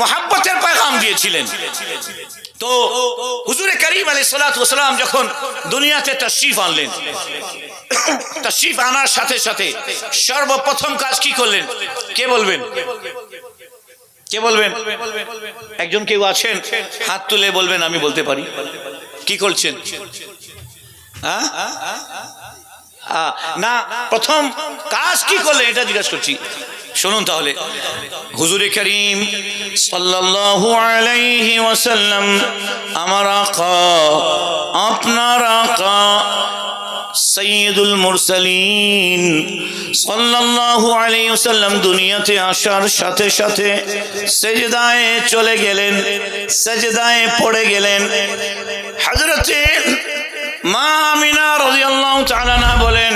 মোহাব্বতের পায়গাম দিয়েছিলেন। তো হুজুরে করিম আলী সালাম যখন দুনিয়াতে তশরিফ আনলেন, তশরিফ আনার সাথে সাথে সর্বপ্রথম কাজ কি করলেন? কে বলবেন? কে বলবেন? একজন কেউ আছেন? হাত তুলে বলবেন, আমি বলতে পারি। কি করছেন? হ্যাঁ? না, প্রথম কাজ কি করলেন? এটা জিজ্ঞাসা করছি। শুনুন তাহলে। হুজুরে করিম সাল্লাল্লাহু আলাইহি ওয়াসাল্লাম, আমার আকা, আপনার আকা সৈয়দুল মুরসালিন সাল্লাল্লাহু আলাইহি ওয়াসাল্লাম দুনিয়াতে আসার সাথে সাথে সেজদায় চলে গেলেন, সেজদায় পড়ে গেলেন। হযরতে মা আমিনা রাদিয়াল্লাহু তাআলা বলেন,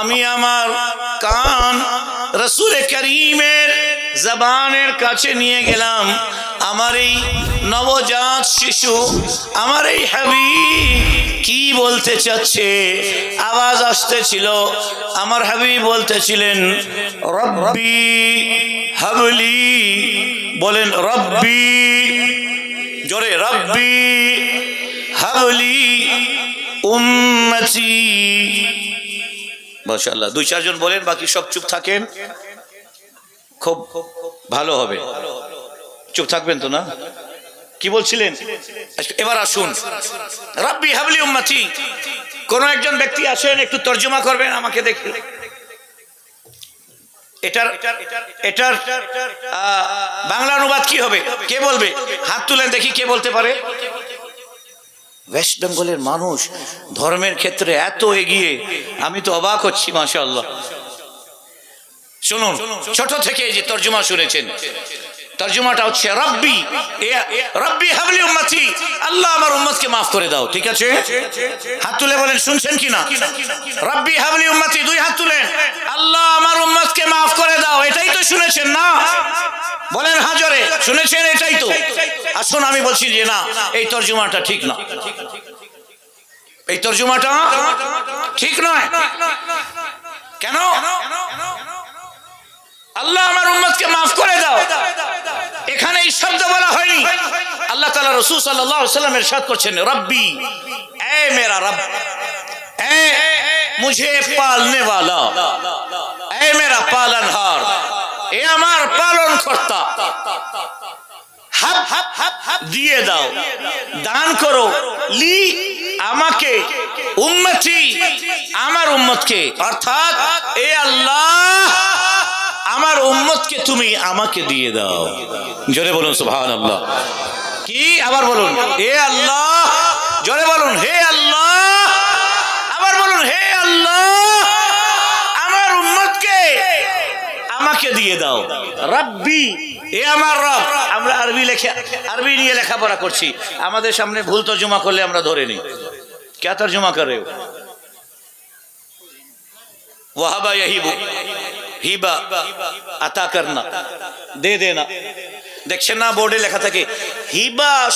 আমি আমার কান রসুল করিমের জবানের কাছে নিয়ে গেলাম। আমার এই নবজাত শিশু, আমার এই হাবিব কি বলতে চাচ্ছে? আওয়াজ আসতেছিল। আমার হাবিব বলতেছিলেন, রব্বি হাবলি। বলেন, রব্বি, জোরে, রব্বি হাবলি উম্মতি। মাশাআল্লাহ। দুই চারজন বলেন, বাকি সব চুপ থাকেন। খুব ভালো হবে। চুপ থাকবেন তো না? কি বলছিলেন? এবার আসুন। রাব্বি হাবলি উম্মতি। কোন একজন ব্যক্তি আসেন, একটু তর্জমা করবেন আমাকে দেখে। এটার এটার বাংলা অনুবাদ কি হবে? কে বলবে? হাত তুলেন দেখি কে বলতে পারে। ওয়েস্ট বেঙ্গলের মানুষ ধর্মের ক্ষেত্রে এত এগিয়ে, আমি তো অবাক হচ্ছি মাসা আল্লাহ শুনুন, ছোট থেকে যে তর্জমা শুনেছেন, তর্জমাটা হচ্ছে রব্বি রব্বি হাবলি উম্মতি, আল্লাহ আমার উম্মতকে মাফ করে দাও, ঠিক আছে? হাত তুলে বলেন, শুনছেন কি না রব্বি হাবলি উম্মতি, দুই হাত তুলেন, আল্লাহ আমার উম্মতকে মাফ করে দাও, এটাই তো শুনেছেন না? বলেন হাজরে, শুনেছেন? এটাই তো। আসুন, আমি বলছি যে না, এই তর্জমাটা ঠিক না। এই তর্জমাটা ঠিক নয়। কেন? আল্লাহ আমার উম্মতকে মাফ করে দাও। এখানে এই শব্দ বলা হয়নি। আল্লাহ তাআলা রাসূল সাল্লাল্লাহু আলাইহি ওয়াসাল্লাম ইরশাদ করছেন, রব্বি, এ মেরা রব, এ মুঝে পালনে वाला এ মেরা পালনহার এ আমার পালন কর্তা দিয়ে দাও। দান করো। লি আমাকে, উম্মতি আমার উম্মতকে। অর্থাৎ, এ আল্লাহ, আমার উম্মতকে তুমি আমাকে দিয়ে দাও। জোরে বলুন সুবহান আল্লাহ কি? আবার বলুন হে আল্লাহ, জোরে বলুন, হে আল্লাহ, আবার বলুন, হে আল্লাহ আমাকে দিয়ে দাও। রাব্বি, এ আমার রব। আমরা আরবি লেখে, আরবি নিয়ে লেখাপড়া করছি। আমাদের সামনে ভুল তর্জমা করলে আমরা ধরে নিই। কে তর্জমা করে?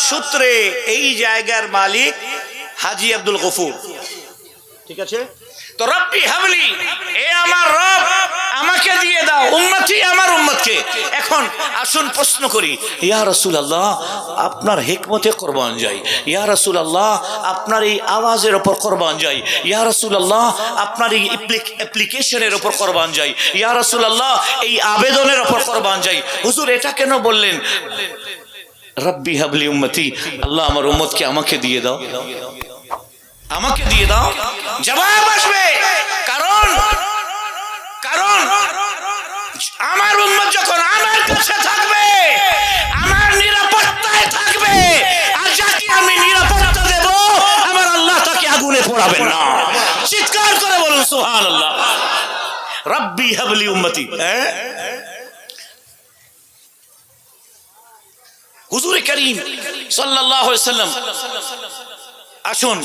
সূত্রে এই জায়গার মালিক হাজি আব্দুল ঠিক আছে? তো রব্বি হাবলি, এ আমার রব, আমাকে দিয়ে দাও, উম্মতি আমার উম্মতকে। এখন আসুন প্রশ্ন করি, ইয়া রাসূলুল্লাহ, আপনার হিকমতে কোরবান যাই। ইয়া রাসূলুল্লাহ, আপনার এই আওয়াজের উপর কোরবান যাই। ইয়া রাসূলুল্লাহ, আপনার এই অ্যাপ্লিকেশনের উপর কোরবান যাই। ইয়া রাসূলুল্লাহ, এই আবেদনের উপর কোরবান যাই। হুজুর, এটা কেন বললেন? রব্বি হাবলি উম্মতি, আল্লাহ আমার উম্মতকে আমাকে দিয়ে দাও। আমাকে দিয়ে দাও। জবাব আসবে। কারণ কারণ, আমার উম্মত যখন আমার কাছে থাকবে, আমার নিরাপত্তায় থাকবে, আর যাকে আমি নিরাপত্তা দেব, আমার আল্লাহ তাকে আগুনে পোড়াবেন না। চিৎকার করে বলুন সুহান আল্লাহ রব্বি হাবলি উম্মতি। হ্যাঁ? হুজুরে করিম সাল্লাল্লাহু আলাইহি সাল্লাম আসুন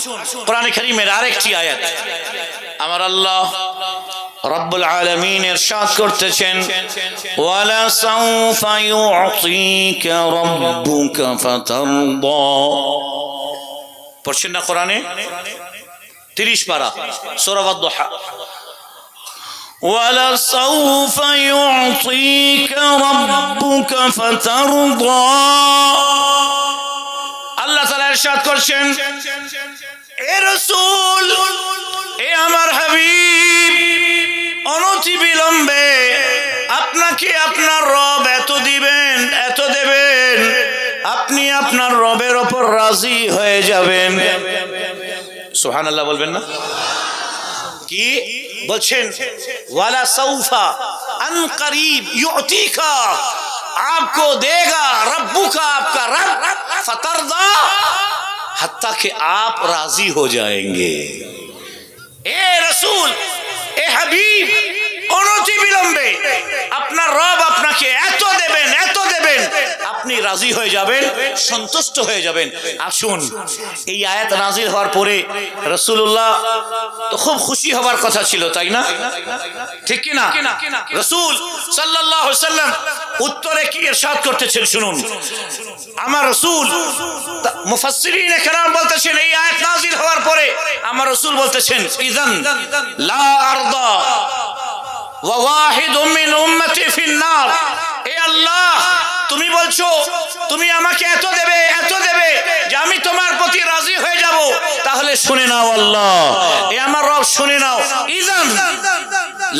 কোরআনে কারীমের আরেকটি আয়াত আমার আল্লাহ রব্বুল আলামিন ইরশাদ করতেছেন ওয়ালা সাউফা ইউতিকা রাব্বুকা ফাতারদা পড়ছেন না কোরআনে 30 পারা সূরা আদ-দুহা ولسوف يعطيك ربك ربك فترضى আল্লাহ তাআলা ইরশাদ করছেন এ রাসূল এ আমার হাবিব অনতি বিলম্বে আপনাকে আপনার রব এত দিবেন এত দেবেন আপনি আপনার রবের ওপর রাজি হয়ে যাবেন সুবহানাল্লাহ বলবেন না কি বলছেন ওয়ালা সৌফা अन करीब युतीका आपको देगा रब्बू का आपका रब फतरदा حتیٰ کہ آپ راضی ہو جائیں گے۔ اے رسول اے حبیب রাজি হয়ে যাবেন, সন্তুষ্ট হয়ে যাবেন। আসুন, এই আয়াত নাজির হওয়ার পরে রসুল্লাহ তো খুব খুশি হবার কথা ছিল, তাই না? ঠিক কি না? রসুল সাল্লাহ সাল্লাম উত্তরে কি এরশাদ করতেছেন শুনুন। আমার রসুল, মুফাসসিরিন একরাম বলতেছেন, এই আয়াত নাজিল হওয়ার পরে আমার রসুল বলতেছেন, ইদান লা আরদা ওয়া ওয়াহিদুম মিন উম্মতি ফিন নার। এ আল্লাহ তুমি বলছো, তুমি আমাকে এত দেবে এত দেবে যে আমি তোমার প্রতি রাজি হয়ে যাব। তাহলে শুনে নাও আল্লাহ। এ আমার রব শুনে নাও। ইদান।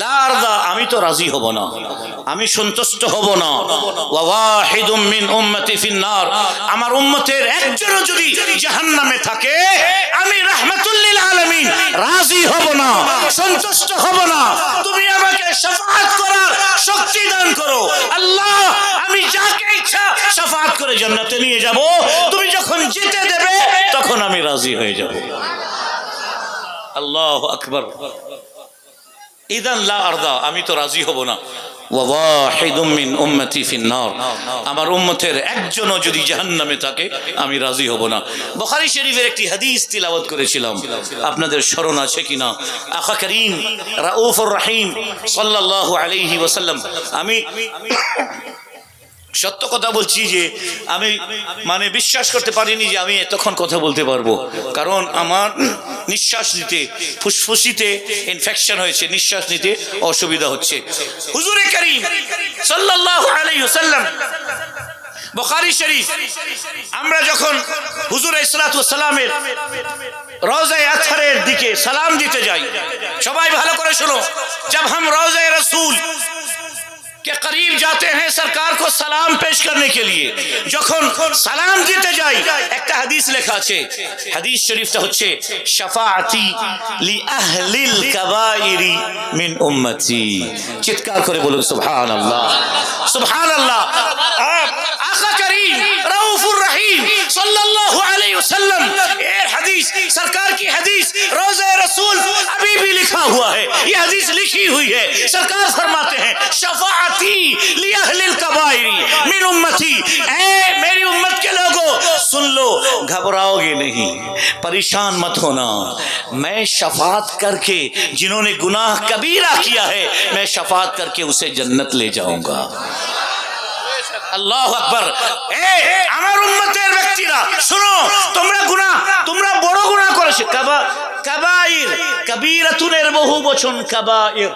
লা আরদা, আমি তো রাজি হব না। আমি সন্তুষ্ট হব না। ওয়া ওয়াহিদুম মিন উম্মতি ফিন নার আমার উম্মতের একজনও যদি জাহান্নামে থাকে, আমি রাহমাতুল লিল আলামিন রাজি হব না, সন্তুষ্ট হব না। তুমি আমাকে শাফাআত করার শক্তি দান করো। আল্লাহ শাফাআত করে জান্নাতে নিয়ে যাব। তুমি যখন যেতে দেবে, তখন আমি রাজি হয়ে যাব। আল্লাহ আকবর। ইদান লা আরদা, আমি তো রাজি হব না। আমার উম্মতের একজনও যদি জাহান্নামে থাকে, আমি রাজি হব না। বুখারী শরীফের একটি হাদিস তিলাওয়াত করেছিলাম। আপনাদের স্মরণ আছে কিনা? আখা করিম রাউফুর রহিম সাল্লাল্লাহু আলাইহি ওয়াসাল্লাম, আমি সত্য কথা বলছি যে আমি মানে বিশ্বাস করতে পারিনি যে আমি এতক্ষণ কথা বলতে পারব। কারণ আমার নিঃশ্বাস নিতে, ফুসফুসিতে ইনফেকশন হয়েছে, নিঃশ্বাস নিতে অসুবিধা হচ্ছে। হুজুরে কারি সাল্লাল্লাহু আলাইহি বখারি শরীফ, আমরা যখন হুজুর ইসলাতামের রোজায় আছারের দিকে সালাম দিতে যাই, সবাই ভালো করে শোনো, জব হাম রওজায় রাসূল के करीब जाते हैं सरकार को सलाम पेश करने के लिए যখন সালাম দিতে যাই একটা হাদিস লেখা আছে হাদিস শরীফটা হচ্ছে শাফাআতি লি আহলিল কাবাইরি মিন উম্মতি চিৎকার করে বলুন সুবহানাল্লাহ সুবহানাল্লাহ আকা করিম کریم صلی اللہ علیہ وسلم ایر حدیث، سرکار کی حدیث، روزہ رسول، ابھی بھی لکھا ہوا ہے۔ یہ حدیث لکھی ہوئی ہے۔ سرکار فرماتے ہیں، شفاعتی لی اہل القبائری من امتی۔ اے میری امت کے لوگوں، سن لو گھبراؤ گے نہیں، پریشان مت ہونا۔ میں شفاعت کر کے جنہوں نے گناہ کبیرہ کیا ہے، میں شفاعت کر کے اسے جنت لے جاؤں گا۔ اللہ اکبر۔ اے عمر শোনো, তোমরা তোমরা বড় করেছ। কাবা, কাবাইর বহু বচন কাবাইর।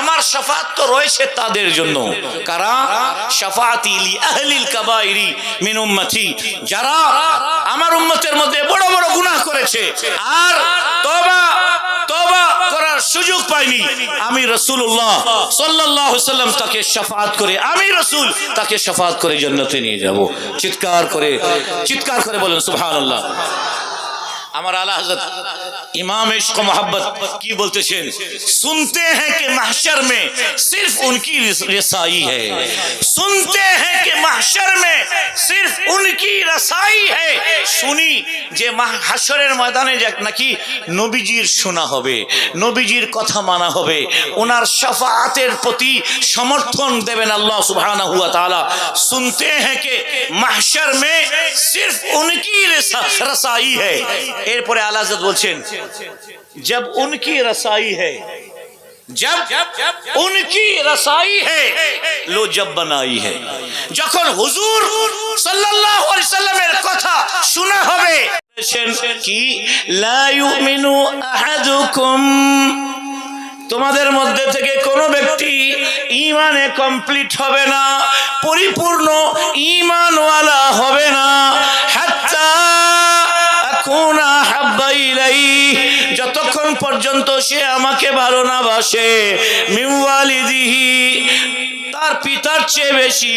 আমার শাফাত তো রয়েছে তাদের জন্য। কারা? লি আহলিল কাবাইরি মিন উম্মতি। যারা আমার উম্মতের মধ্যে বড় বড় গুনাহ করেছে। আর সুযোগ পাইনি আমি রাসূলুল্লাহ সাল্লাল্লাহু আলাইহি সাল্লাম তাকে শাফাআত করে আমি রাসূল তাকে শাফাআত করে জান্নাতে নিয়ে যাব চিৎকার করে চিৎকার করে বলেন সুবহানাল্লাহ আমার আলা হজরত इमाम इश्क मोहब्बत की बोलते हैं सुनते हैं कि महशर में सिर्फ उनकी रसाई है सुनते हैं कि महशर में सिर्फ उनकी रसाई है শুনি যে মাহ- হাসরের ময়দানে যাক নাকি নবীজির শোনা হবে নবীজির কথা মানা হবে ওনার শাফাআতের প্রতি সমর্থন দেবেন আল্লাহ সুবহানাহু ওয়া তাআলা सुनते हैं कि महशर में सिर्फ उनकी रसा- रसाई है এরপরে আলা হযরত বলছেন जब उनकी रसाई है जब উনকি রসাই হে লো জব বানাই হে যখন হুজুর সাল্লাল্লাহু আলাইহি সাল্লামের কথা শোনা হবে কি লা ইউমিনু আহাদুকুম তোমাদের মধ্যে থেকে কোনো ব্যক্তি ইমানে কমপ্লিট হবে না পরিপূর্ণ ইমানওয়ালা হবে না। যতক্ষণ পর্যন্ত সে আমাকে ভালো না বাসে মিওয়ালিদিহি তার পিতার চেয়ে বেশি।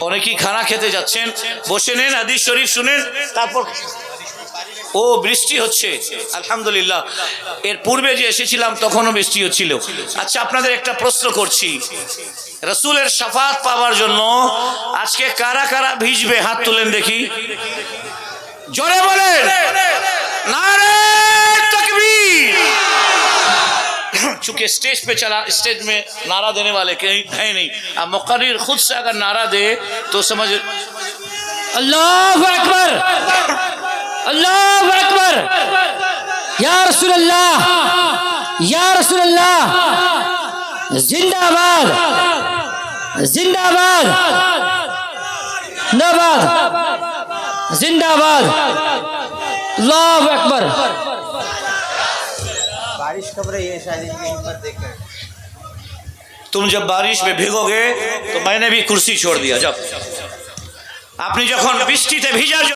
অনেকেই খানা খেতে যাচ্ছেন? বসে নেন আদি শরীফ শুনেন, তারপর ও বৃষ্টি হচ্ছে, আলহামদুলিল্লাহ। এর পূর্বে যে এসেছিলাম, তখনও বৃষ্টি হচ্ছিল। আচ্ছা আপনাদের একটা প্রশ্ন করছি। রসুলের সাফাত পাওয়ার জন্য আজকে কারা কারা ভিজবে? হাত তুলেন দেখি। জোরে বলেন নারে তকবীর चूंकि स्टेज पे चला स्टेज में नारा देने वाले कहीं है नहीं अब मुकर्र खुद से अगर नारा दे तो समझ अल्लाह अकबर अल्लाह अकबर या रसूल अल्लाह या रसूल अल्लाह जिंदाबाद जिंदाबाद زندہ باد اللہ اکبر۔ بارش خبر ہے شاید تم جب بارش میں بھیگو گے تو میں نے بھی کرسی چھوڑ دیا۔ جب আপনি যখন বৃষ্টিতে جو